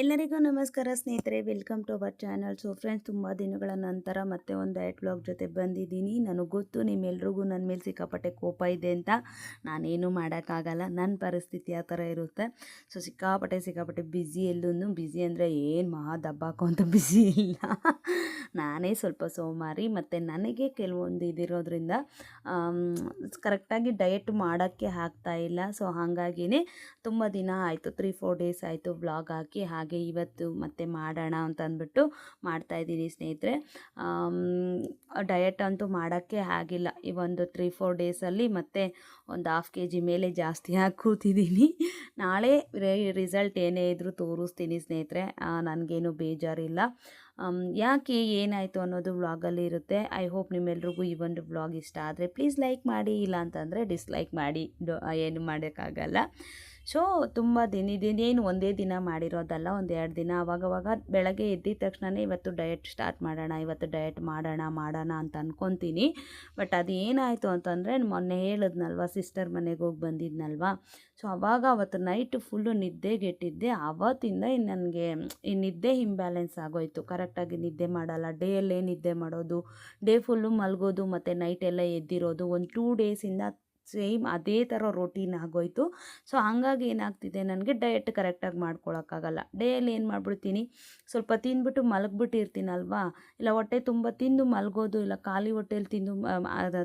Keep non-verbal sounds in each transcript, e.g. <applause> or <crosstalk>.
ಎಲ್ಲರಿಗೂ ನಮಸ್ಕಾರ ಸ್ನೇಹಿತರೆ welcome to our channel so friends ತುಂಬ ದಿನಗಳ ನಂತರ ಮತ್ತೆ ಒಂದು ಡಯಟ್ ಬ್ಲಾಗ್ ಜೊತೆ ಬಂದಿದ್ದೀನಿ. ನನಗೆ ಗೊತ್ತು ನಿಮ್ಮೆಲ್ರಿಗೂ ನನ್ನ ಮೇಲೆ ಸಿಕ್ಕಾಪಟ್ಟೆ ಕೋಪ ಇದೆ ಅಂತ. ನಾನೇನು ಮಾಡೋಕ್ಕಾಗಲ್ಲ. ನನ್ನ ಪರಿಸ್ಥಿತಿ ಆ ಥರ ಇರುತ್ತೆ. ಸೊ ಸಿಕ್ಕಾಪಟ್ಟೆ ಸಿಕ್ಕಾಪಟ್ಟೆ ಬ್ಯುಸಿ ಎಲ್ಲೂ ಬ್ಯುಸಿ ಅಂದರೆ ಏನು ಮಹಾ ದಬ್ಬಾಕೋ ಅಂತ ಬ್ಯುಸಿ ಇಲ್ಲ. ನಾನೇ ಸ್ವಲ್ಪ ಸೋಮಾರಿ. ಮತ್ತು ನನಗೆ ಕೆಲವೊಂದು ಇದಿರೋದ್ರಿಂದ ಕರೆಕ್ಟಾಗಿ ಡಯಟ್ ಮಾಡೋಕ್ಕೆ ಆಗ್ತಾ ಇಲ್ಲ. ಸೊ ಹಾಗಾಗಿನೇ ತುಂಬ ದಿನ ಆಯಿತು. ತ್ರೀ ಫೋರ್ ಡೇಸ್ ಆಯಿತು ಬ್ಲಾಗ್ ಹಾಕಿ. ಹಾಗೆ ಇವತ್ತು ಮತ್ತೆ ಮಾಡೋಣ ಅಂತ ಅಂದ್ಬಿಟ್ಟು ಮಾಡ್ತಾಯಿದ್ದೀನಿ ಸ್ನೇಹಿತರೆ. ಡಯಟ್ ಅಂತೂ ಮಾಡೋಕ್ಕೆ ಆಗಿಲ್ಲ. ಈ ಒಂದು ತ್ರೀ ಫೋರ್ ಡೇಸಲ್ಲಿ ಮತ್ತೆ ಒಂದು ಹಾಫ್ ಕೆ ಜಿ ಮೇಲೆ ಜಾಸ್ತಿ ಆಗಿ ಕೂತಿದ್ದೀನಿ ನಾಳೆ ರಿಸಲ್ಟ್ ಏನೇ ಇದ್ದರೂ ತೋರಿಸ್ತೀನಿ ಸ್ನೇಹಿತರೆ. ನನಗೇನು ಬೇಜಾರಿಲ್ಲ. ಯಾಕೆ ಏನಾಯಿತು ಅನ್ನೋದು ವ್ಲಾಗಲ್ಲಿ ಇರುತ್ತೆ. ಐ ಹೋಪ್ ನಿಮ್ಮೆಲ್ರಿಗೂ ಈ ಒಂದು ವ್ಲಾಗ್ ಇಷ್ಟ ಆದರೆ ಪ್ಲೀಸ್ ಲೈಕ್ ಮಾಡಿ. ಇಲ್ಲ ಅಂತಂದರೆ ಡಿಸ್ಲೈಕ್ ಮಾಡಿ. ಏನು ಮಾಡೋಕ್ಕಾಗಲ್ಲ. ಸೊ ತುಂಬ ದಿನ ಇದೇನು ಒಂದೇ ದಿನ ಮಾಡಿರೋದಲ್ಲ, ಒಂದು ಎರಡು ದಿನ. ಅವಾಗವಾಗ ಬೆಳಗ್ಗೆ ಎದ್ದಿದ ತಕ್ಷಣನೇ ಇವತ್ತು ಡಯಟ್ ಸ್ಟಾರ್ಟ್ ಮಾಡೋಣ, ಇವತ್ತು ಡಯಟ್ ಮಾಡೋಣ ಮಾಡೋಣ ಅಂತ ಅಂದ್ಕೊತೀನಿ ಬಟ್ ಅದು ಏನಾಯಿತು ಅಂತಂದರೆ, ಮೊನ್ನೆ ಹೇಳಿದ್ನಲ್ವ ಸಿಸ್ಟರ್ ಮನೆಗೆ ಹೋಗಿ ಬಂದಿದ್ನಲ್ವ? ಸೊ ಅವಾಗ ಅವತ್ತು ನೈಟ್ ಫುಲ್ಲು ನಿದ್ದೆಗೆಟ್ಟಿದ್ದೆ. ಆವತ್ತಿಂದ ಇನ್ನು ನನಗೆ ಈ ನಿದ್ದೆ ಇಂಬ್ಯಾಲೆನ್ಸ್ ಆಗೋಯ್ತು. ಕರೆಕ್ಟಾಗಿ ನಿದ್ದೆ ಮಾಡಲ್ಲ. ಡೇಯಲ್ಲೇ ನಿದ್ದೆ ಮಾಡೋದು ಡೇ ಫುಲ್ಲು ಮಲಗೋದು, ಮತ್ತು ನೈಟ್ ಎಲ್ಲ ಎದ್ದಿರೋದು, ಒಂದು ಟೂ ಡೇಸಿಂದ ಸೇಮ್ ಅದೇ ಥರ ರೊಟೀನ್ ಆಗೋಯ್ತು. ಸೊ ಹಂಗಾಗಿ ಏನಾಗ್ತಿದೆ, ನನಗೆ ಡಯಟ್ ಕರೆಕ್ಟಾಗಿ ಮಾಡ್ಕೊಳಕ್ಕಾಗಲ್ಲ. ಡೇಲಿ ಏನು ಮಾಡಿಬಿಡ್ತೀನಿ? ಸ್ವಲ್ಪ ತಿಂದ್ಬಿಟ್ಟು ಮಲಗಿಬಿಟ್ಟಿರ್ತೀನಲ್ವಾ? ಇಲ್ಲ ಹೊಟ್ಟೆ ತುಂಬ ತಿಂದು ಮಲಗೋದು, ಇಲ್ಲ ಖಾಲಿ ಹೊಟ್ಟೆಲಿ ತಿಂದು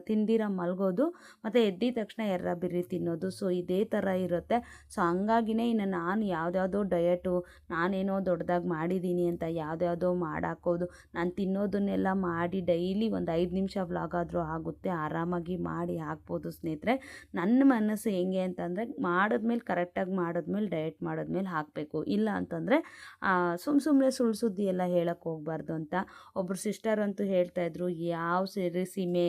ತಿಂದಿರ ಮಲಗೋದು, ಮತ್ತು ಎದ್ದಿದ ತಕ್ಷಣ ಎರ್ರ ಬಿರಿ ತಿನ್ನೋದು. ಸೊ ಇದೇ ಥರ ಇರುತ್ತೆ. ಸೊ ಹಂಗಾಗಿನೇ ಇನ್ನು ನಾನು ಯಾವುದ್ಯಾವುದೋ ಡಯಟು ನಾನೇನೋ ದೊಡ್ಡದಾಗಿ ಮಾಡಿದ್ದೀನಿ ಅಂತ ಯಾವುದ್ಯಾವುದೋ ಮಾಡಾಕೋದು ನಾನು ತಿನ್ನೋದನ್ನೆಲ್ಲ ಮಾಡಿ ಡೈಲಿ ಒಂದು ಐದು ನಿಮಿಷ ವ್ಲಾಗ್ ಆದರೂ ಆಗುತ್ತೆ. ಆರಾಮಾಗಿ ಮಾಡಿ ಹಾಕ್ಬೋದು ಸ್ನೇಹಿತರೆ. ನನ್ನ ಮನಸ್ಸು ಹೆಂಗೆ ಅಂತಂದರೆ ಮಾಡಿದ್ಮೇಲೆ ಕರೆಕ್ಟಾಗಿ ಮಾಡಿದ್ಮೇಲೆ ಡಯಟ್ ಮಾಡಿದ್ಮೇಲೆ ಹಾಕಬೇಕು. ಇಲ್ಲ ಅಂತಂದರೆ ಸುಮ್ಮ ಸುಮ್ಮನೆ ಸುಳ್ಳು ಸುದ್ದಿ ಎಲ್ಲ ಹೇಳಕ್ಕೆ ಹೋಗ್ಬಾರ್ದು ಅಂತ ಒಬ್ಬರು ಸಿಸ್ಟರ್ ಅಂತೂ ಹೇಳ್ತಾಯಿದ್ರು ಯಾವ ಸೀರೆ ಸೀಮೆ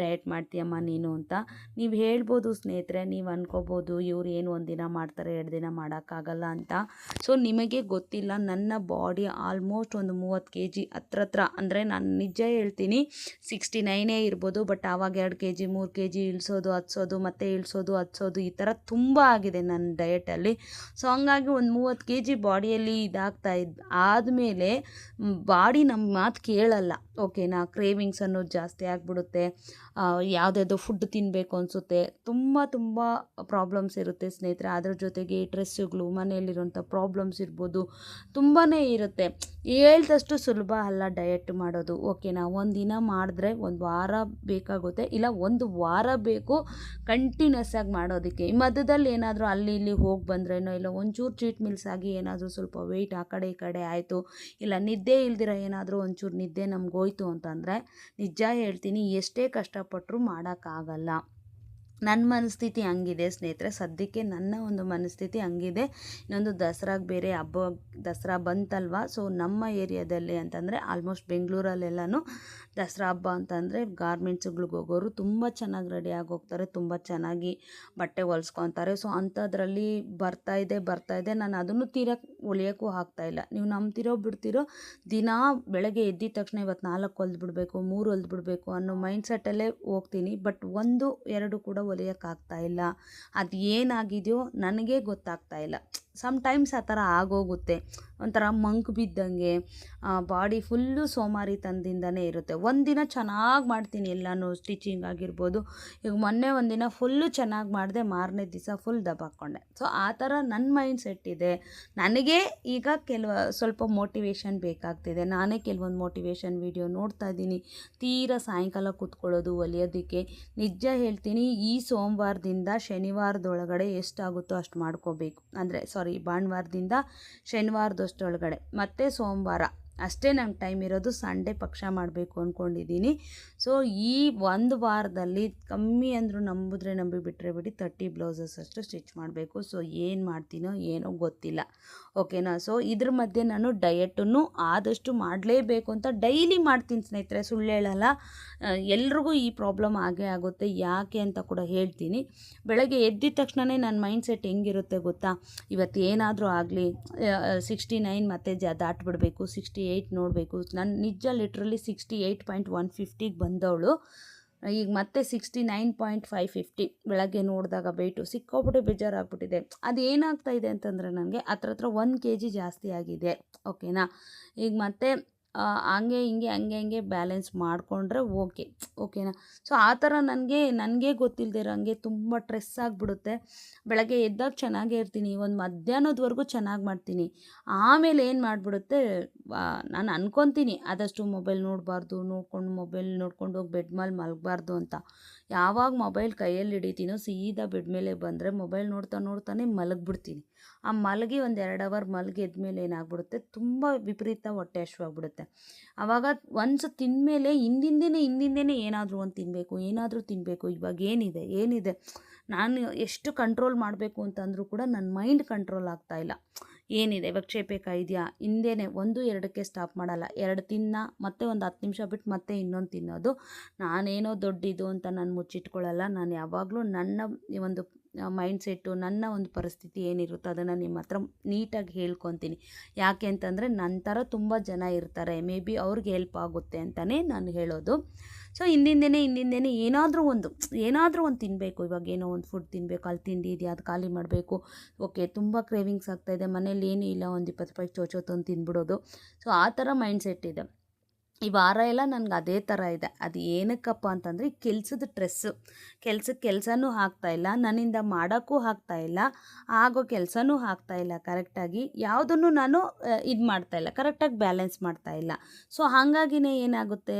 ಡಯಟ್ ಮಾಡ್ತೀಯಮ್ಮ ನೀನು? ಅಂತ. ನೀವು ಹೇಳ್ಬೋದು ಸ್ನೇಹಿತರೆ, ನೀವು ಅನ್ಕೋಬೋದು, ಇವ್ರು ಏನು ಒಂದು ದಿನ ಮಾಡ್ತಾರೆ, ಎರಡು ದಿನ ಮಾಡೋಕ್ಕಾಗಲ್ಲ ಅಂತ. ಸೊ, ನಿಮಗೆ ಗೊತ್ತಿಲ್ಲ, ನನ್ನ ಬಾಡಿ ಆಲ್ಮೋಸ್ಟ್ ಒಂದು ಮೂವತ್ತು ಕೆ ಜಿ ಹತ್ರ ಅಂದರೆ ನಾನು ನಿಜ ಹೇಳ್ತೀನಿ, ಸಿಕ್ಸ್ಟಿ ನೈನೇ ಇರ್ಬೋದು, ಬಟ್ ಆವಾಗ ಎರಡು ಕೆ ಜಿ ಮೂರು ಕೆ ಜಿ ಇಳಿಸೋದು ಹತ್ಸೋದು ಮತ್ತೆ ಇಳಿಸೋದು, ಹಚ್ಚೋದು ಈ ಥರ ತುಂಬ ಆಗಿದೆ ನನ್ನ ಡಯಟಲ್ಲಿ ಸೊ ಹಂಗಾಗಿ ಒಂದು ಮೂವತ್ತು ಕೆ ಜಿ ಬಾಡಿಯಲ್ಲಿ ಇದಾಗ್ತಾ ಇದ್, ಆದಮೇಲೆ ಬಾಡಿ ನಮ್ಮ ಮಾತು ಕೇಳಲ್ಲ. ಓಕೆನಾ ಕ್ರೇವಿಂಗ್ಸ್ ಅನ್ನೋದು ಜಾಸ್ತಿ ಆಗಿಬಿಡುತ್ತೆ. ಯಾವುದ್ಯಾವುದೋ ಫುಡ್ ತಿನ್ನಬೇಕು ಅನಿಸುತ್ತೆ. ತುಂಬ ತುಂಬ ಪ್ರಾಬ್ಲಮ್ಸ್ ಇರುತ್ತೆ ಸ್ನೇಹಿತರೆ. ಅದ್ರ ಜೊತೆಗೆ ಡ್ರೆಸ್ಸುಗಳು ಮನೆಯಲ್ಲಿರುವಂಥ ಪ್ರಾಬ್ಲಮ್ಸ್ ಇರ್ಬೋದು. ತುಂಬಾ ಇರುತ್ತೆ. ಹೇಳ್ದಷ್ಟು ಸುಲಭ ಅಲ್ಲ ಡಯಟ್ ಮಾಡೋದು. ಓಕೆನಾ ಒಂದು ದಿನ ಮಾಡಿದ್ರೆ ಒಂದು ವಾರ ಬೇಕಾಗುತ್ತೆ. ಇಲ್ಲ, ಒಂದು ವಾರ ಬೇಕು. ಕಂಟಿನ್ಯೂಸ್ ಆಗಿ ಮಾಡೋದಕ್ಕೆ. ಈ ಮಧ್ಯದಲ್ಲಿ ಏನಾದರೂ ಅಲ್ಲಿ ಇಲ್ಲಿ ಹೋಗಿ ಬಂದ್ರೇನೋ, ಇಲ್ಲ ಒಂಚೂರು ಚೀಟ್ ಮಿಲ್ಸ್ ಆಗಿ ಏನಾದರೂ ಸ್ವಲ್ಪ ವೆಯ್ಟ್ ಆ ಕಡೆ ಈ ಕಡೆ ಆಯಿತು, ಇಲ್ಲ ನಿದ್ದೆ ಇಲ್ದಿರ ಏನಾದರೂ ಒಂಚೂರು ನಿದ್ದೆ ನಮ್ಗೆ ಹೋಯ್ತು ಅಂತಂದರೆ ನಿಜ ಹೇಳ್ತೀನಿ, ಎಷ್ಟೇ ಕಷ್ಟಪಟ್ಟರೂ ಮಾಡೋಕ್ಕಾಗಲ್ಲ. ನನ್ನ ಮನಸ್ಥಿತಿ ಹಂಗಿದೆ ಸ್ನೇಹಿತರೆ. ಸದ್ಯಕ್ಕೆ ನನ್ನ ಒಂದು ಮನಸ್ಥಿತಿ ಹಂಗಿದೆ. ಇನ್ನೊಂದು ದಸರಾಗೆ ಬೇರೆ ಹಬ್ಬ, ದಸರಾ ಬಂತಲ್ವ? ಸೊ ನಮ್ಮ ಏರಿಯಾದಲ್ಲಿ ಅಂತಂದರೆ ಆಲ್ಮೋಸ್ಟ್ ಬೆಂಗಳೂರಲ್ಲೆಲ್ಲನೂ ದಸರಾ ಹಬ್ಬ ಅಂತಂದರೆ ಗಾರ್ಮೆಂಟ್ಸ್ಗಳಿಗೆ ಹೋಗೋರು ತುಂಬ ಚೆನ್ನಾಗಿ ರೆಡಿಯಾಗಿ ಹೋಗ್ತಾರೆ, ತುಂಬ ಚೆನ್ನಾಗಿ ಬಟ್ಟೆ ಹೊಲ್ಸ್ಕೊತಾರೆ. ಸೊ ಅಂಥದ್ರಲ್ಲಿ ಬರ್ತಾ ಇದೆ ಬರ್ತಾ ಇದೆ. ನಾನು ಅದನ್ನು ತೀರಕ್ಕೆ ಹೊಲಿಯೋಕ್ಕೂ ಆಗ್ತಾಯಿಲ್ಲ ನೀವು ನಂಬ್ತಿರೋ ಬಿಡ್ತಿರೋ ದಿನ ಬೆಳಗ್ಗೆ ಎದ್ದಿದ ತಕ್ಷಣ ಇವತ್ತು ನಾಲ್ಕು ಹೊಲ್ದು ಬಿಡಬೇಕು, ಮೂರು ಹೊಲ್ದು ಬಿಡಬೇಕು ಅನ್ನೋ ಮೈಂಡ್ ಸೆಟ್ಟಲ್ಲೇ ಹೋಗ್ತೀನಿ. ಬಟ್ ಒಂದು, ಎರಡು ಕೂಡ ಹೊಲಿಯೋಕ್ಕಾಗ್ತಾ ಇಲ್ಲ. ಅದು ಏನಾಗಿದೆಯೋ ನನಗೆ ಗೊತ್ತಾಗ್ತಾ ಇಲ್ಲ. ಸಮ್ಟೈಮ್ಸ್ ಆ ಥರ ಆಗೋಗುತ್ತೆ. ಒಂಥರ ಮಂಕ್ ಬಿದ್ದಂಗೆ ಬಾಡಿ ಫುಲ್ಲು ಸೋಮಾರಿತನದಿಂದನೇ ಇರುತ್ತೆ. ಒಂದಿನ ಚೆನ್ನಾಗಿ ಮಾಡ್ತೀನಿ ಎಲ್ಲನೂ ಸ್ಟಿಚಿಂಗ್ ಆಗಿರ್ಬೋದು. ಈಗ ಮೊನ್ನೆ ಒಂದಿನ ಫುಲ್ಲು ಚೆನ್ನಾಗಿ ಮಾಡಿದೆ, ಮಾರನೇ ದಿವಸ ಫುಲ್ ದಬಾಕ್ಕೊಂಡೆ ಸೊ ಆ ಥರ ನನ್ನ ಮೈಂಡ್ ಸೆಟ್ ಇದೆ. ನನಗೆ ಈಗ ಕೆಲವು, ಸ್ವಲ್ಪ ಮೋಟಿವೇಶನ್ ಬೇಕಾಗ್ತಿದೆ. ನಾನೇ ಕೆಲವೊಂದು ಮೋಟಿವೇಶನ್ ವಿಡಿಯೋ ನೋಡ್ತಾ ಇದ್ದೀನಿ. ತೀರಾ ಸಾಯಂಕಾಲ ಕೂತ್ಕೊಳ್ಳೋದು, ಒಲಿಯೋದಕ್ಕೆ. ನಿಜ ಹೇಳ್ತೀನಿ, ಈ ಸೋಮವಾರದಿಂದ ಶನಿವಾರದೊಳಗಡೆ ಎಷ್ಟಾಗುತ್ತೋ ಅಷ್ಟು ಮಾಡ್ಕೋಬೇಕು. ಅಂದರೆ ಸಾರಿ ಭಾನುವಾರದಿಂದ ಶನಿವಾರದಷ್ಟೊಳಗಡೆ. ಮತ್ತು ಸೋಮವಾರ. ಅಷ್ಟೇ ನಂಗೆ ಟೈಮ್ ಇರೋದು ಸಂಡೇ ಪಕ್ಷ ಮಾಡಬೇಕು ಅಂದ್ಕೊಂಡಿದ್ದೀನಿ ಸೊ ಈ ಒಂದು ವಾರದಲ್ಲಿ ಕಮ್ಮಿ ಅಂದರೂ ನಂಬಿದ್ರೆ ನಂಬಿ ಬಿಟ್ಟರೆ ಬಿಡಿ ತರ್ಟಿ ಬ್ಲೌಸಸ್ ಅಷ್ಟು ಸ್ಟಿಚ್ ಮಾಡಬೇಕು. ಸೊ ಏನು ಮಾಡ್ತೀನೋ ಏನೋ ಗೊತ್ತಿಲ್ಲ. ಓಕೆನಾ ಸೊ ಇದ್ರ ಮಧ್ಯೆ ನಾನು ಡಯಟನ್ನು ಆದಷ್ಟು ಮಾಡಲೇಬೇಕು ಅಂತ ಡೈಲಿ ಮಾಡ್ತೀನಿ ಸ್ನೇಹಿತರೆ. ಸುಳ್ಳು ಹೇಳಲ್ಲ. ಎಲ್ರಿಗೂ ಈ ಪ್ರಾಬ್ಲಮ್ ಆಗೇ ಆಗುತ್ತೆ. ಯಾಕೆ ಅಂತ ಕೂಡ ಹೇಳ್ತೀನಿ. ಬೆಳಗ್ಗೆ ಎದ್ದಿದ ತಕ್ಷಣವೇ ನನ್ನ ಮೈಂಡ್ ಸೆಟ್ ಹೆಂಗಿರುತ್ತೆ ಗೊತ್ತಾ? ಇವತ್ತು ಏನಾದರೂ ಆಗಲಿ ಸಿಕ್ಸ್ಟಿ ನೈನ್ ಮತ್ತೆ ಜ, ದಾಟ್ಬಿಡಬೇಕು. ಸಿಕ್ಸ್ಟಿ ಏಯ್ಟ್ ನೋಡಬೇಕು. ನಾನು ನಿಜ literally sixty eight point one ಫಿಫ್ಟಿಗೆ ಬಂದವಳು. ಈಗ ಮತ್ತೆ sixty nine point five fifty ಬೆಳಗ್ಗೆ ನೋಡಿದಾಗ ವೆಯ್ಟು ಸಿಕ್ಕಾಪಟ್ಟೆ ಬೇಜಾರಾಗ್ಬಿಟ್ಟಿದೆ. ಅದು ಏನಾಗ್ತಾ ಇದೆ ಅಂತಂದರೆ ನನಗೆ ಹತ್ರ ಹತ್ರ ಒನ್ ಕೆ ಜಿ ಜಾಸ್ತಿ ಆಗಿದೆ. ಓಕೆನಾ ಈಗ ಮತ್ತೆ ಹಂಗೆ ಹಿಂಗೆ, ಹಂಗೆ ಹಂಗೆ ಬ್ಯಾಲೆನ್ಸ್ ಮಾಡಿಕೊಂಡ್ರೆ ಓಕೆ ಓಕೆನಾ ಸೊ ಆ ಥರ ನನಗೆ ನನಗೆ ಗೊತ್ತಿಲ್ಲದೆ ಇರೋಂಗೆ ತುಂಬ ಸ್ಟ್ರೆಸ್ ಆಗಿಬಿಡುತ್ತೆ. ಬೆಳಗ್ಗೆ ಎದ್ದಾಗ ಚೆನ್ನಾಗೇ ಇರ್ತೀನಿ, ಒಂದು ಮಧ್ಯಾಹ್ನದವರೆಗೂ ಚೆನ್ನಾಗಿ ಮಾಡ್ತೀನಿ. ಆಮೇಲೆ ಏನು ಮಾಡಿಬಿಡುತ್ತೆ ನಾನು ಅನ್ಕೊತೀನಿ, ಆದಷ್ಟು ಮೊಬೈಲ್ ನೋಡಬಾರ್ದು, ನೋಡ್ಕೊಂಡು ಮೊಬೈಲ್ ನೋಡ್ಕೊಂಡು ಹೋಗಿ ಬೆಡ್ ಮೇಲೆ ಮಲಗಬಾರ್ದು ಅಂತ. ಯಾವಾಗ ಮೊಬೈಲ್ ಕೈಯಲ್ಲಿ ಹಿಡಿತೀನೋ ಸೀದಾ ಬೆಡ್ ಮೇಲೆ ಬಂದರೆ ಮೊಬೈಲ್ ನೋಡ್ತಾ ನೋಡ್ತಾನೆ ಮಲಗಿಬಿಡ್ತೀನಿ. ಆ ಮಲಗಿ ಒಂದು ಎರಡು ಅವರ್ ಮಲಗಿದ ಮೇಲೆ ಏನಾಗ್ಬಿಡುತ್ತೆ? ತುಂಬ ವಿಪರೀತ ಹೊಟ್ಟೆ ಹಶ್ವಾಗ್ಬಿಡುತ್ತೆ ಆವಾಗ ಒಂದು ತಿಂದಮೇಲೆ ಹಿಂದಿಂದೇನೆ ಹಿಂದಿಂದೇನೆ ಏನಾದರೂ ಒಂದು ತಿನ್ನಬೇಕು ಏನಾದರೂ ತಿನ್ನಬೇಕು ಇವಾಗ ಏನಿದೆ? ಏನಿದೆ? ನಾನು ಎಷ್ಟು ಕಂಟ್ರೋಲ್ ಮಾಡಬೇಕು ಅಂತಂದರೂ ಕೂಡ ನನ್ನ ಮೈಂಡ್ ಕಂಟ್ರೋಲ್ ಆಗ್ತಾ ಇಲ್ಲ. ಏನಿದೆ? ಇವಾಗ ಕ್ಷೇಪೆ ಇದೆಯಾ? ಹಿಂದೆನೇ ಒಂದು, ಎರಡಕ್ಕೆ ಸ್ಟಾಪ್ ಮಾಡಲ್ಲ. ಎರಡು ತಿನ್ನ, ಮತ್ತೆ ಒಂದು ಹತ್ತು ನಿಮಿಷ ಬಿಟ್ಟು ಮತ್ತೆ ಇನ್ನೊಂದು ತಿನ್ನೋದು. ನಾನೇನೋ ದೊಡ್ಡಿದು ಅಂತ ನಾನು ಮುಚ್ಚಿಟ್ಕೊಳ್ಳಲ್ಲ ನಾನು ಯಾವಾಗಲೂ ನನ್ನ ಈ ಒಂದು ಮೈಂಡ್ ಸೆಟ್ಟು ನನ್ನ ಒಂದು ಪರಿಸ್ಥಿತಿ ಏನಿರುತ್ತೋ ಅದನ್ನು ನಿಮ್ಮ ಹತ್ರ ನೀಟಾಗಿ ಹೇಳ್ಕೊತೀನಿ. ಯಾಕೆ ಅಂತಂದರೆ ನನ್ನ ಥರ ತುಂಬ ಜನ ಇರ್ತಾರೆ. ಮೇ ಬಿ ಅವ್ರಿಗೆ ಹೆಲ್ಪ್ ಆಗುತ್ತೆ ಅಂತಲೇ ನಾನು ಹೇಳೋದು. ಸೊ ಹಿಂದಿಂದೇನೆ ಹಿಂದಿಂದೇನೆ ಏನಾದರೂ ಒಂದು ಏನಾದರೂ ಒಂದು ತಿನ್ನಬೇಕು ಇವಾಗ ಏನೋ ಒಂದು ಫುಡ್ ತಿನ್ನಬೇಕು ಅಲ್ಲಿ ತಿಂಡಿ ಇದೆಯಾ ಅದು ಖಾಲಿ ಮಾಡಬೇಕು. ಓಕೆ ತುಂಬ ಕ್ರೇವಿಂಗ್ಸ್ ಆಗ್ತಾಯಿದೆ ಮನೇಲಿ ಏನೂ ಇಲ್ಲ, ಒಂದು ಇಪ್ಪತ್ತು ರೂಪಾಯಿ ಚೋಚೋ ತಂದು ತಿಂದ್ಬಿಡೋದು ಸೊ ಆ ಥರ ಮೈಂಡ್ ಸೆಟ್ ಇದೆ. ಈ ವಾರ ಎಲ್ಲ ನನಗೆ ಅದೇ ಥರ ಇದೆ. ಅದು ಏನಕ್ಕಪ್ಪ ಅಂತಂದರೆ, ಈ ಕೆಲ್ಸದ ಸ್ಟ್ರೆಸ್ಸು ಕೆಲ್ಸಕ್ಕೆ ಕೆಲಸನೂ ಆಗ್ತಾಯಿಲ್ಲ ನನ್ನಿಂದ ಮಾಡೋಕ್ಕೂ ಆಗ್ತಾಯಿಲ್ಲ ಆಗೋ ಕೆಲಸನೂ ಆಗ್ತಾಯಿಲ್ಲ ಕರೆಕ್ಟಾಗಿ. ಯಾವುದನ್ನು ನಾನು ಇದು ಮಾಡ್ತಾಯಿಲ್ಲ ಕರೆಕ್ಟಾಗಿ ಬ್ಯಾಲೆನ್ಸ್ ಮಾಡ್ತಾಯಿಲ್ಲ ಸೊ, ಹಾಗಾಗಿನೇ ಏನಾಗುತ್ತೆ?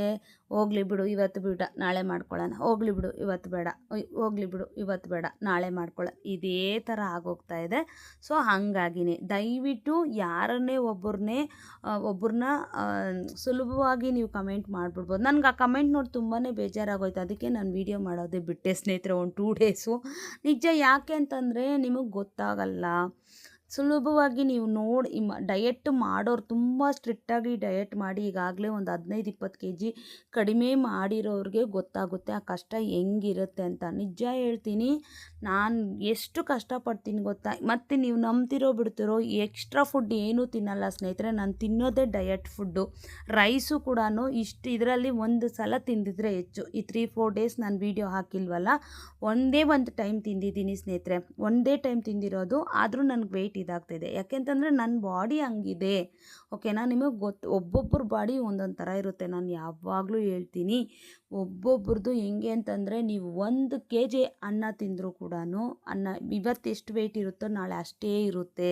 ಹೋಗ್ಲಿ ಬಿಡು, ಇವತ್ತು ಬಿಡ, ನಾಳೆ ಮಾಡ್ಕೊಳ್ಳೋಣ. ಹೋಗ್ಲಿ ಬಿಡು, ಇವತ್ತು ಬೇಡ ಹೋಗ್ಲಿ ಬಿಡು, ಇವತ್ತು ಬೇಡ, ನಾಳೆ ಮಾಡ್ಕೊಳ್ಳೋಣ. ಇದೇ ಥರ ಆಗೋಗ್ತಾ ಇದೆ. ಸೊ, ಹಾಗಾಗಿನೇ ದಯವಿಟ್ಟು ಯಾರನ್ನೇ ಒಬ್ಬರನ್ನೇ ಒಬ್ಬರನ್ನ ಸುಲಭವಾಗಿ ನೀವು ಕಮೆಂಟ್ ಮಾಡಿಬಿಡ್ಬೋದು. ನನಗೆ ಆ ಕಮೆಂಟ್ ನೋಡಿ ತುಂಬಾ ಬೇಜಾರಾಗೋಯ್ತು. ಅದಕ್ಕೆ ನಾನು ವೀಡಿಯೋ ಮಾಡೋದೇ ಬಿಟ್ಟೆ ಸ್ನೇಹಿತರೆ, ಒಂದು ಟೂ ಡೇಸು. ನಿಜ ಯಾಕೆ ಅಂತಂದರೆ, ನಿಮಗೆ ಗೊತ್ತಾಗಲ್ಲ. ಸುಲಭವಾಗಿ ನೀವು ನೋಡಿ ಡಯಟ್ ಮಾಡೋರು ತುಂಬ ಸ್ಟ್ರಿಕ್ಟಾಗಿ ಡಯಟ್ ಮಾಡಿ ಈಗಾಗಲೇ ಒಂದು ಹದಿನೈದು ಇಪ್ಪತ್ತು ಕೆ ಜಿ ಕಡಿಮೆ ಮಾಡಿರೋರಿಗೆ ಗೊತ್ತಾಗುತ್ತೆ, ಆ ಕಷ್ಟ ಹೆಂಗಿರುತ್ತೆ ಅಂತ. ನಿಜ ಹೇಳ್ತೀನಿ, ನಾನು ಎಷ್ಟು ಕಷ್ಟಪಡ್ತೀನಿ ಗೊತ್ತಾ? ಮತ್ತು ನೀವು ನಂಬ್ತಿರೋ ಬಿಡ್ತಿರೋ ಎಕ್ಸ್ಟ್ರಾ ಫುಡ್ ಏನೂ ತಿನ್ನಲ್ಲ ಸ್ನೇಹಿತರೆ, ನಾನು ತಿನ್ನೋದೇ ಡಯಟ್ ಫುಡ್ಡು ರೈಸು ಕೂಡ ಇಷ್ಟು ಇದರಲ್ಲಿ ಒಂದು ಸಲ ತಿಂದಿದ್ರೆ ಹೆಚ್ಚು. ಈ ತ್ರೀ ಫೋರ್ ಡೇಸ್ ನಾನು ವೀಡಿಯೋ ಹಾಕಿಲ್ವಲ್ಲ, ಒಂದೇ ಒಂದು ಟೈಮ್ ತಿಂದಿದ್ದೀನಿ ಸ್ನೇಹಿತರೆ. ಒಂದೇ ಟೈಮ್ ತಿಂದಿರೋದು, ಆದರೂ ನನಗೆ ವೆಯ್ಟ್ ಇದಾಗ್ತಿದೆ. ಯಾಕೆಂತಂದರೆ ನನ್ನ ಬಾಡಿ ಹಂಗಿದೆ. ಓಕೆನಾ ನಿಮಗೆ ಗೊತ್ತು ಒಬ್ಬೊಬ್ಬರ ಬಾಡಿ ಒಂದೊಂದು ಥರ ಇರುತ್ತೆ. ನಾನು ಯಾವಾಗಲೂ ಹೇಳ್ತೀನಿ. ಒಬ್ಬೊಬ್ರದ್ದು ಹೆಂಗೆ ಅಂತಂದರೆ ನೀವು ಒಂದು ಕೆ ಜಿ ಅನ್ನ ತಿಂದರೂ ಕೂಡ ಅನ್ನ ಇವತ್ತು ಎಷ್ಟು ವೆಯ್ಟ್ ಇರುತ್ತೋ ನಾಳೆ ಅಷ್ಟೇ ಇರುತ್ತೆ.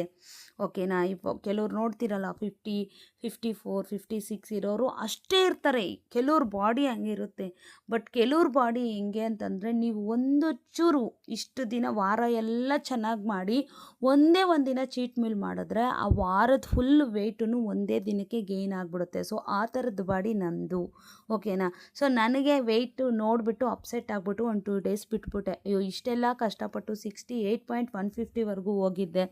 ಓಕೆನಾ ಇವ ಕೆಲವ್ರು ನೋಡ್ತಿರಲ್ಲ fifty fifty four fifty six ಇರೋರು ಅಷ್ಟೇ ಇರ್ತಾರೆ. ಕೆಲವ್ರ ಬಾಡಿ ಹಂಗಿರುತ್ತೆ ಬಟ್ ಕೆಲವ್ರ ಬಾಡಿ ಹೆಂಗೆ ಅಂತಂದರೆ ನೀವು ಒಂದು ಚೂರು ಇಷ್ಟು ದಿನ ವಾರ ಎಲ್ಲ ಚೆನ್ನಾಗಿ ಮಾಡಿ ಒಂದೇ ಒಂದಿನ ಚೀಟ್ ಮೀಲ್ ಮಾಡಿದ್ರೆ ಆ ವಾರದ ಫುಲ್ ವೆಯ್ಟು ಒಂದೇ ದಿನಕ್ಕೆ ಗೇನ್ ಆಗಿಬಿಡುತ್ತೆ. ಸೊ ಆ ಥರದ್ದು ಬಾಡಿ ನಂದು. ಓಕೆನಾ ಸೊ ನನಗೆ ವೆಯ್ಟು ನೋಡಿಬಿಟ್ಟು ಅಪ್ಸೆಟ್ ಆಗಿಬಿಟ್ಟು ಒಂದು ಟೂ ಡೇಸ್ ಬಿಟ್ಬಿಟ್ಟೆ. ಅಯ್ಯೋ, ಇಷ್ಟೆಲ್ಲ ಕಷ್ಟಪಟ್ಟು ಸಿಕ್ಸ್ಟಿ ಏಯ್ಟ್ ಪಾಯಿಂಟ್ ಒನ್ ಫಿಫ್ಟಿವರೆಗೂ ಹೋಗಿದ್ದೆ.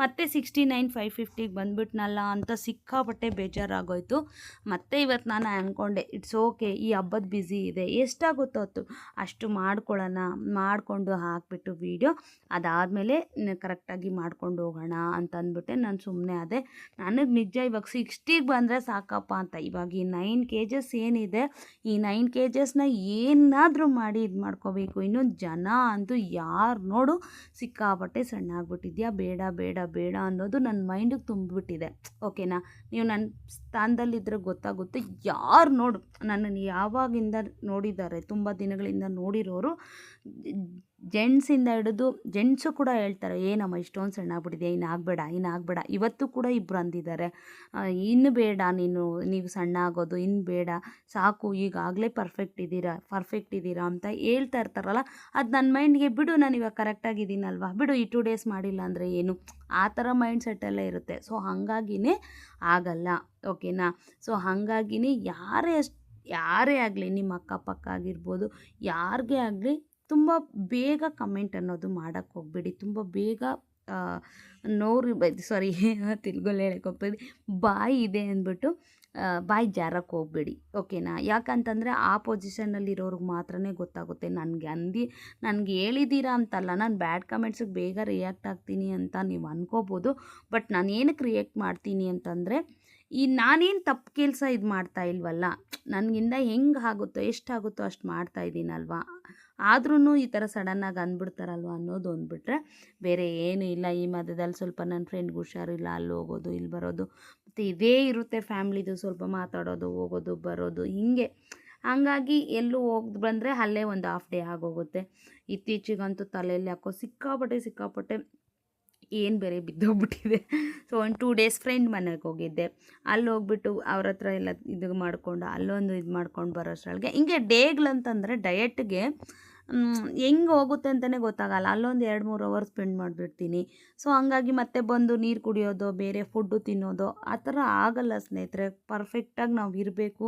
ಮತ್ತೆ ಸಿಕ್ಸ್ಟಿ ನೈನ್ ಫೈವ್ ಫಿಫ್ಟಿಗೆ ಬಂದುಬಿಟ್ನಲ್ಲ ಅಂತ ಸಿಕ್ಕಾಪಟ್ಟೆ ಬೇಜಾರಾಗೋಯಿತು. ಮತ್ತೆ ಇವತ್ತು ನಾನು ಅಂದ್ಕೊಂಡೆ ಇಟ್ಸ್ ಓಕೆ ಈ ಹಬ್ಬದ ಬ್ಯುಸಿ ಇದೆ. ಎಷ್ಟಾಗುತ್ತೋ ಹೊತ್ತು? ಅಷ್ಟು ಮಾಡ್ಕೊಳ್ಳೋಣ, ಮಾಡಿಕೊಂಡು ಹಾಕಿಬಿಟ್ಟು ವೀಡಿಯೋ ಅದಾದಮೇಲೆ ಕರೆಕ್ಟಾಗಿ ಮಾಡ್ಕೊಂಡು ಹೋಗೋಣ ಅಂತ ಅಂದ್ಬಿಟ್ಟೆ. ನಾನು ಸುಮ್ಮನೆ ಅದೇ ನನಗೆ ನಿಜ ಇವಾಗ ಸಿಕ್ಸ್ಟಿಗೆ ಬಂದರೆ ಸಾಕಪ್ಪ ಅಂತ. ಇವಾಗ ಈ ನೈನ್ ಕೆ ಜಸ್ ಏನಿದೆ, ಈ ನೈನ್ ಕೆ ಜಸ್ನ ಏನಾದರೂ ಮಾಡಿ ಇದು ಮಾಡ್ಕೋಬೇಕು. ಇನ್ನೊಂದು ಜನ ಅಂತೂ ಯಾರು ನೋಡು ಸಿಕ್ಕಾಪಟ್ಟೆ ಸಣ್ಣ ಆಗ್ಬಿಟ್ಟಿದ್ಯಾ ಬೇಡ ಬೇಡ ಬೇಡ ಅನ್ನೋದು ನನ್ನ ಮೈಂಡಿಗೆ ತುಂಬಿಬಿಟ್ಟಿದೆ. ಓಕೆನಾ? ನೀವು ನನ್ನ ಸ್ಥಾನದಲ್ಲಿದ್ದರೆ ಗೊತ್ತಾಗುತ್ತೆ. ಯಾರು ನೋಡು ನನ್ನನ್ನು ಯಾವಾಗಿಂದ ನೋಡಿದ್ದಾರೆ, ತುಂಬ ದಿನಗಳಿಂದ ನೋಡಿರೋರು ಜೆಂಟ್ಸಿಂದ ಹಿಡಿದು ಜೆಂಟ್ಸು ಕೂಡ ಹೇಳ್ತಾರೆ ಏನಮ್ಮ ಇಷ್ಟೊಂದು ಸಣ್ಣ ಆಗ್ಬಿಟ್ಟಿದೆ ಇನ್ನು ಆಗಬೇಡ ಇನ್ನು ಆಗಬೇಡ. ಇವತ್ತು ಕೂಡ ಇಬ್ಬರು ಅಂದಿದ್ದಾರೆ. ಇನ್ನು ಬೇಡ ನೀನು, ನೀವು ಸಣ್ಣ ಆಗೋದು, ಇನ್ನು ಬೇಡ, ಸಾಕು, ಈಗಾಗಲೇ ಪರ್ಫೆಕ್ಟ್ ಇದ್ದೀರಾ ಪರ್ಫೆಕ್ಟ್ ಇದ್ದೀರಾ ಅಂತ ಹೇಳ್ತಾ ಇರ್ತಾರಲ್ಲ, ಅದು ನನ್ನ ಮೈಂಡ್ಗೆ ಬಿಡು, ನಾನು ಇವಾಗ ಕರೆಕ್ಟಾಗಿದ್ದೀನಲ್ವಾ ಬಿಡು, ಈ ಟೂ ಡೇಸ್ ಮಾಡಿಲ್ಲ ಅಂದರೆ ಏನು? ಆ ಥರ ಮೈಂಡ್ ಸೆಟ್ಟೆಲ್ಲ ಇರುತ್ತೆ. ಸೊ ಹಾಗಾಗಿನೇ ಆಗಲ್ಲ, ಓಕೆನಾ? ಸೊ ಹಾಗಾಗಿನೇ ಯಾರೇ ಅಷ್ಟು, ಯಾರೇ ಆಗಲಿ, ನಿಮ್ಮ ಅಕ್ಕಪಕ್ಕ ಆಗಿರ್ಬೋದು, ಯಾರಿಗೇ ಆಗಲಿ ತುಂಬ ಬೇಗ ಕಮೆಂಟ್ ಅನ್ನೋದು ಮಾಡೋಕ್ಕೆ ಹೋಗಬೇಡಿ. ತುಂಬ ಬೇಗ ನೋರು ಸಾರಿ <laughs> ತೆಲುಗಲ್ಲಿ ಹೇಳಕ್ಕೆ ಹೋಗ್ತಾಯಿದ್ದೆ ಬಾಯಿ ಇದೆ ಅಂದ್ಬಿಟ್ಟು ಬಾಯಿ ಜಾರಕ್ಕೆ ಹೋಗಬೇಡಿ. ಓಕೆನಾ ಯಾಕಂತಂದರೆ ಆ ಪೊಸಿಷನ್ನಲ್ಲಿರೋರ್ಗೆ ಮಾತ್ರ ಗೊತ್ತಾಗುತ್ತೆ. ನನಗೆ ಅಂದಿ, ನನಗೆ ಹೇಳಿದ್ದೀರಾ ಅಂತಲ್ಲ. ನಾನು ಬ್ಯಾಡ್ ಕಮೆಂಟ್ಸಿಗೆ ಬೇಗ ರಿಯಾಕ್ಟ್ ಆಗ್ತೀನಿ ಅಂತ ನೀವು ಅಂದ್ಕೋಬೋದು ಬಟ್ ನಾನು ಏನಕ್ಕೆ ರಿಯಾಕ್ಟ್ ಮಾಡ್ತೀನಿ ಅಂತಂದರೆ ಈ ನಾನೇನು ತಪ್ಪು ಕೆಲಸ ಇದು ಮಾಡ್ತಾ ಇಲ್ವಲ್ಲ? ನನಗಿಂದ ಹೆಂಗೆ ಆಗುತ್ತೋ ಎಷ್ಟಾಗುತ್ತೋ ಅಷ್ಟು ಮಾಡ್ತಾ ಇದ್ದೀನಲ್ವಾ? ಆದ್ರೂ ಈ ಥರ ಸಡನ್ನಾಗಿ ಅಂದ್ಬಿಡ್ತಾರಲ್ವ ಅನ್ನೋದು ಅಂದ್ಬಿಟ್ರೆ ಬೇರೆ ಏನೂ ಇಲ್ಲ. ಈ ಮಧ್ಯದಲ್ಲಿ ಸ್ವಲ್ಪ ನನ್ನ ಫ್ರೆಂಡ್ಗೆ ಹುಷಾರಿಲ್ಲ ಅಲ್ಲಿ ಹೋಗೋದು, ಇಲ್ಲಿ ಬರೋದು, ಮತ್ತು ಇದೇ ಇರುತ್ತೆ ಫ್ಯಾಮ್ಲಿದು ಸ್ವಲ್ಪ ಮಾತಾಡೋದು, ಹೋಗೋದು, ಬರೋದು, ಹೀಗೆ. ಹಾಗಾಗಿ ಎಲ್ಲೂ ಹೋಗಿ ಬಂದರೆ ಅಲ್ಲೇ ಒಂದು ಹಾಫ್ ಡೇ ಆಗೋಗುತ್ತೆ. ಇತ್ತೀಚೆಗಂತೂ ತಲೆಯಲ್ಲಿ ಹಾಕೋ ಸಿಕ್ಕಾಪಟ್ಟೆ ಸಿಕ್ಕಾಪಟ್ಟೆ ಏನು ಬೇರೆ ಬಿದ್ದೋಗ್ಬಿಟ್ಟಿದೆ. ಸೊ ಒಂದು ಟೂ ಡೇಸ್ ಫ್ರೆಂಡ್ ಮನೆಗೆ ಹೋಗಿದ್ದೆ. ಅಲ್ಲಿ ಹೋಗ್ಬಿಟ್ಟು ಅವ್ರ ಹತ್ರ ಎಲ್ಲ ಇದು ಮಾಡಿಕೊಂಡು, ಅಲ್ಲೊಂದು ಇದು ಮಾಡ್ಕೊಂಡು ಬರೋಷ್ಟರೊಳಗೆ ಹಿಂಗೆ ಡೇಗಳಂತಂದರೆ ಡಯಟ್ಗೆ ಹೆಂಗೆ ಹೋಗುತ್ತೆ ಅಂತಲೇ ಗೊತ್ತಾಗಲ್ಲ. ಅಲ್ಲೊಂದು ಎರಡು ಮೂರು ಅವರ್ ಸ್ಪೆಂಡ್ ಮಾಡಿಬಿಡ್ತೀನಿ. ಸೊ ಹಂಗಾಗಿ ಮತ್ತೆ ಬಂದು ನೀರು ಕುಡಿಯೋದು, ಬೇರೆ ಫುಡ್ಡು ತಿನ್ನೋದು, ಆ ಥರ ಆಗಲ್ಲ ಸ್ನೇಹಿತರೆ. ಪರ್ಫೆಕ್ಟಾಗಿ ನಾವು ಇರಬೇಕು.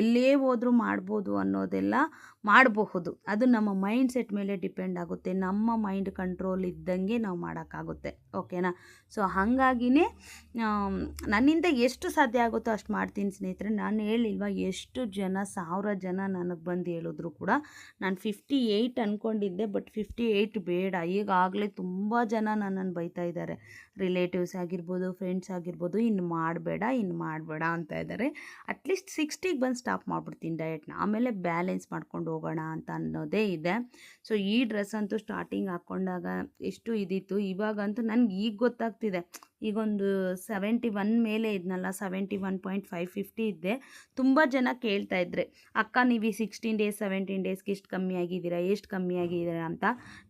ಎಲ್ಲೇ ಹೋದರೂ ಮಾಡ್ಬೋದು ಅನ್ನೋದೆಲ್ಲ ಮಾಡಬಹುದು. ಅದು ನಮ್ಮ ಮೈಂಡ್ ಸೆಟ್ ಮೇಲೆ ಡಿಪೆಂಡ್ ಆಗುತ್ತೆ. ನಮ್ಮ ಮೈಂಡ್ ಕಂಟ್ರೋಲ್ ಇದ್ದಂಗೆ ನಾವು ಮಾಡೋಕ್ಕಾಗುತ್ತೆ. ಓಕೆನಾ ಸೊ ಹಾಗಾಗಿನೇ ನನ್ನಿಂದ ಎಷ್ಟು ಸಾಧ್ಯ ಆಗುತ್ತೋ ಅಷ್ಟು ಮಾಡ್ತೀನಿ ಸ್ನೇಹಿತರೆ. ನಾನು ಹೇಳಿಲ್ವಾ, ಎಷ್ಟು ಜನ, ಸಾವಿರ ಜನ ನನಗೆ ಬಂದು ಹೇಳಿದ್ರು ಕೂಡ ನಾನು ಫಿಫ್ಟಿ ಏಯ್ಟ್ ಅಂದ್ಕೊಂಡಿದ್ದೆ ಬಟ್ ಫಿಫ್ಟಿ ಏಯ್ಟ್ ಬೇಡ ಈಗಾಗಲೇ ತುಂಬ ಜನ ನನ್ನನ್ನು ಬೈತಾ ಇದ್ದಾರೆ. ರಿಲೇಟಿವ್ಸ್ ಆಗಿರ್ಬೋದು ಫ್ರೆಂಡ್ಸ್ ಆಗಿರ್ಬೋದು ಇನ್ನು ಮಾಡಬೇಡ ಇನ್ನು ಮಾಡಬೇಡ ಅಂತ ಇದ್ದಾರೆ. ಅಟ್ಲೀಸ್ಟ್ ಸಿಕ್ಸ್ಟಿಗೆ ಬಂದು ಸ್ಟಾಪ್ ಮಾಡಿಬಿಡ್ತೀನಿ ಡಯಟ್ನ ಆಮೇಲೆ ಬ್ಯಾಲೆನ್ಸ್ ಮಾಡ್ಕೊಂಡು ಹೋಗೋಣ ಅಂತ ಅನ್ನೋದೇ ಇದೆ. ಸೊ ಈ ಡ್ರೆಸ್ ಅಂತೂ ಸ್ಟಾರ್ಟಿಂಗ್ ಹಾಕ್ಕೊಂಡಾಗ ಎಷ್ಟು ಇದಿತ್ತು? ಇವಾಗಂತೂ ನನಗೆ ಈಗ ಗೊತ್ತಾಗ್ತಿದೆ. ಈಗೊಂದು ಸೆವೆಂಟಿ ಒನ್ ಮೇಲೆ ಇದ್ನಲ್ಲ seventy one point five fifty ಇದ್ದೆ. ತುಂಬ ಜನ ಕೇಳ್ತಾ ಇದ್ರೆ, ಅಕ್ಕ, ನೀವು ಈ ಸಿಕ್ಸ್ಟೀನ್ ಡೇಸ್ ಸೆವೆಂಟೀನ್ ಡೇಸ್ಗೆ ಎಷ್ಟು ಕಮ್ಮಿ ಆಗಿದ್ದೀರಾ? ಎಷ್ಟು ಕಮ್ಮಿ ಆಗಿದ್ದೀರಾ? ಅಂತ.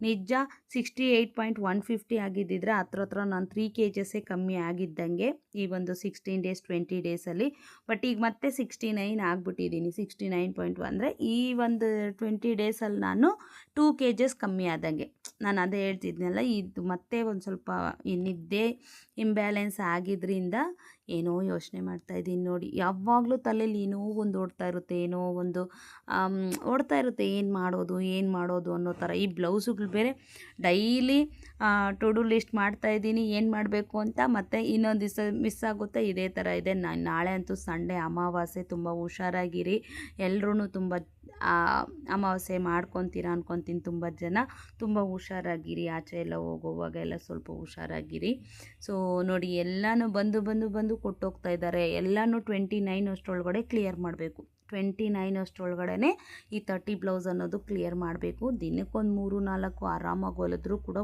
ನಿಜ sixty eight point one fifty ಆಗಿದ್ದಿದ್ರೆ ಹತ್ರ ಹತ್ರ ನಾನು ತ್ರೀ ಕೆ ಜಸ್ಸೇ ಕಮ್ಮಿ ಆಗಿದ್ದಂಗೆ ಈ ಒಂದು ಸಿಕ್ಸ್ಟೀನ್ ಡೇಸ್ ಟ್ವೆಂಟಿ ಡೇಸಲ್ಲಿ ಬಟ್ ಈಗ ಮತ್ತೆ ಸಿಕ್ಸ್ಟಿ ನೈನ್ ಆಗಿಬಿಟ್ಟಿದ್ದೀನಿ. ಸಿಕ್ಸ್ಟಿ ನೈನ್ ಪಾಯಿಂಟ್ ಅಂದರೆ ಈ ಒಂದು ಟ್ವೆಂಟಿ ಡೇಸಲ್ಲಿ ನಾನು ಟೂ ಕೆ ಜಸ್ ಕಮ್ಮಿ ಆದಂಗೆ. ನಾನು ಅದೇ ಹೇಳ್ತಿದ್ನಲ್ಲ, ಇದು ಮತ್ತೆ ಒಂದು ಸ್ವಲ್ಪ ನಿದ್ದೆ ಇಂಬ್ಯಾಲೆನ್ಸ್ ಆಗಿದ್ದರಿಂದ ಏನೋ ಯೋಚನೆ ಮಾಡ್ತಾಯಿದ್ದೀನಿ ನೋಡಿ. ಯಾವಾಗಲೂ ತಲೆಯಲ್ಲಿ ಏನೋ ಒಂದು ಓಡ್ತಾ ಇರುತ್ತೆ, ಏನೋ ಒಂದು ಓಡ್ತಾ ಇರುತ್ತೆ, ಏನು ಮಾಡೋದು ಏನು ಮಾಡೋದು ಅನ್ನೋ ಥರ. ಈ ಬ್ಲೌಸುಗಳು ಬೇರೆ ಡೈಲಿ ಟು ಡು ಲಿಸ್ಟ್ ಮಾಡ್ತಾಯಿದ್ದೀನಿ ಏನು ಮಾಡಬೇಕು ಅಂತ ಮತ್ತು ಇನ್ನೊಂದು ದಿವಸ ಮಿಸ್ ಆಗುತ್ತೆ, ಇದೇ ಥರ ಇದೆ. ನಾಳೆ ಅಂತೂ ಸಂಡೇ, ಅಮಾವಾಸ್ಯೆ, ತುಂಬ ಹುಷಾರಾಗಿರಿ. ಎಲ್ಲರೂ ತುಂಬ ಅಮಾವಾಸ್ಯೆ ಮಾಡ್ಕೊತೀರ ಅನ್ಕೊತೀನಿ ತುಂಬ ಜನ. ತುಂಬ ಹುಷಾರಾಗಿರಿ, ಆಚೆ ಎಲ್ಲ ಹೋಗುವಾಗ ಎಲ್ಲ ಸ್ವಲ್ಪ ಹುಷಾರಾಗಿರಿ. ಸೊ ನೋಡಿ ಎಲ್ಲನೂ ಬಂದು ಬಂದು ಬಂದು ಕೊಟ್ಟೋಗ್ತಾ ಇದ್ದಾರೆ. ಎಲ್ಲನೂ ಟ್ವೆಂಟಿ ನೈನ್ ಅಷ್ಟರೊಳಗಡೆ ಕ್ಲಿಯರ್ ಮಾಡಬೇಕು. ಟ್ವೆಂಟಿ ನೈನ್ ಅಷ್ಟರೊಳಗಡೆ ಈ ತರ್ಟಿ ಬ್ಲೌಸ್ ಅನ್ನೋದು ಕ್ಲಿಯರ್ ಮಾಡಬೇಕು. ದಿನಕ್ಕೊಂದು ಮೂರು ನಾಲ್ಕು ಆರಾಮಾಗಿ ಹೊಲಿದ್ರೂ ಕೂಡ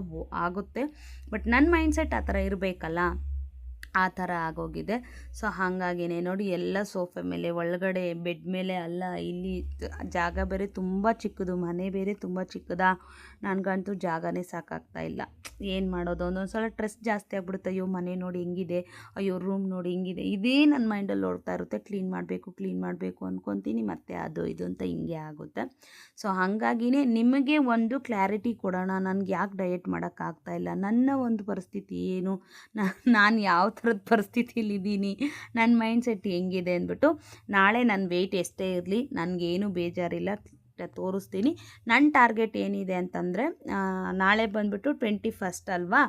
ಆಗುತ್ತೆ. ಬಟ್ ನನ್ನ ಮೈಂಡ್ಸೆಟ್ ಆ ಥರ ಇರಬೇಕಲ್ಲ? ಆ ಥರ ಆಗೋಗಿದೆ. ಸೊ, ಹಾಗಾಗಿನೇ ನೋಡಿ ಎಲ್ಲ ಸೋಫೆ ಮೇಲೆ, ಒಳಗಡೆ ಬೆಡ್ ಮೇಲೆ ಅಲ್ಲ, ಇಲ್ಲಿ ಜಾಗ ಬೇರೆ ತುಂಬ ಚಿಕ್ಕದು, ಮನೆ ಬೇರೆ ತುಂಬ ಚಿಕ್ಕದ? ನನಗಂತೂ ಜಾಗನೇ ಸಾಕಾಗ್ತಾ ಇಲ್ಲ. ಏನು ಮಾಡೋದು? ಒಂದೊಂದು ಸಲ ಸ್ಟ್ರೆಸ್ ಜಾಸ್ತಿ ಆಗ್ಬಿಡುತ್ತೆ. ಅಯ್ಯೋ, ಮನೆ ನೋಡಿ ಹೆಂಗಿದೆ. ಅಯ್ಯೋ, ರೂಮ್ ನೋಡಿ ಹೆಂಗಿದೆ. ಇದೇ ನನ್ನ ಮೈಂಡಲ್ಲಿ ಓಡ್ತಾ ಇರುತ್ತೆ. ಕ್ಲೀನ್ ಮಾಡಬೇಕು ಕ್ಲೀನ್ ಮಾಡಬೇಕು ಅಂದ್ಕೊತೀನಿ ಮತ್ತೆ ಅದು ಇದು ಅಂತ ಹಿಂಗೆ ಆಗುತ್ತೆ. ಸೊ, ಹಾಗಾಗಿನೇ ನಿಮಗೆ ಒಂದು ಕ್ಲಾರಿಟಿ ಕೊಡೋಣ. ನನಗೆ ಯಾಕೆ ಡಯೆಟ್ ಮಾಡೋಕ್ಕಾಗ್ತಾ ಇಲ್ಲ? ನನ್ನ ಒಂದು ಪರಿಸ್ಥಿತಿ ಏನು? ನಾನು ಯಾವ ಥರದ ಪರಿಸ್ಥಿತಿಲಿದ್ದೀನಿ ನನ್ನ ಮೈಂಡ್ ಸೆಟ್ ಹೆಂಗಿದೆ ಅಂದ್ಬಿಟ್ಟು ನಾಳೆ ನನ್ನ ವೆಯ್ಟ್ ಎಷ್ಟೇ ಇರಲಿ, ನನಗೇನು ಬೇಜಾರಿಲ್ಲ ತೋರಿಸ್ತೀನಿ. ನನ್ನ ಟಾರ್ಗೆಟ್ ಏನಿದೆ ಅಂತಂದರೆ ನಾಳೆ ಬಂದುಬಿಟ್ಟು ಟ್ವೆಂಟಿ ಫಸ್ಟ್ ಅಲ್ವಾ?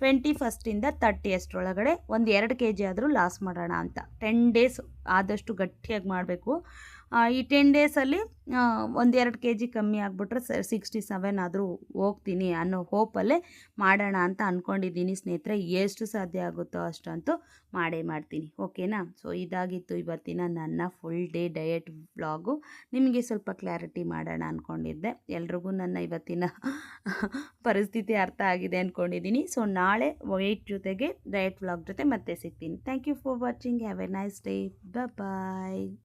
ಟ್ವೆಂಟಿ ಫಸ್ಟಿಂದ ತರ್ಟಿ ಅಷ್ಟರೊಳಗಡೆ ಒಂದು ಎರಡು ಕೆ ಜಿ ಆದರೂ ಲಾಸ್ ಮಾಡೋಣ ಅಂತ. ಟೆನ್ ಡೇಸ್ ಆದಷ್ಟು ಗಟ್ಟಿಯಾಗಿ ಮಾಡಬೇಕು. ಈ ಟೆನ್ ಡೇಸಲ್ಲಿ ಒಂದೆರಡು ಕೆ ಜಿ ಕಮ್ಮಿ ಆಗಿಬಿಟ್ರೆ ಸಿಕ್ಸ್ಟಿ ಸೆವೆನ್ ಆದರೂ ಹೋಗ್ತೀನಿ ಅನ್ನೋ ಹೋಪಲ್ಲೇ ಮಾಡೋಣ ಅಂತ ಅಂದ್ಕೊಂಡಿದ್ದೀನಿ ಸ್ನೇಹಿತರೆ. ಎಷ್ಟು ಸಾಧ್ಯ ಆಗುತ್ತೋ ಅಷ್ಟಂತೂ ಮಾಡೇ ಮಾಡ್ತೀನಿ. ಓಕೆನಾ ಸೊ ಇದಾಗಿತ್ತು ಇವತ್ತಿನ ನನ್ನ ಫುಲ್ ಡೇ ಡಯಟ್ ವ್ಲಾಗು ನಿಮಗೆ ಸ್ವಲ್ಪ ಕ್ಲಾರಿಟಿ ಮಾಡೋಣ ಅಂದ್ಕೊಂಡಿದ್ದೆ ಎಲ್ರಿಗೂ ನನ್ನ ಇವತ್ತಿನ ಪರಿಸ್ಥಿತಿ ಅರ್ಥ ಆಗಿದೆ ಅಂದ್ಕೊಂಡಿದ್ದೀನಿ ಸೊ ನಾಳೆ ವೈಟ್ ಜೊತೆಗೆ ಡಯಟ್ ವ್ಲಾಗ್ ಜೊತೆ ಮತ್ತೆ ಸಿಗ್ತೀನಿ. Thank you for watching have a nice day bye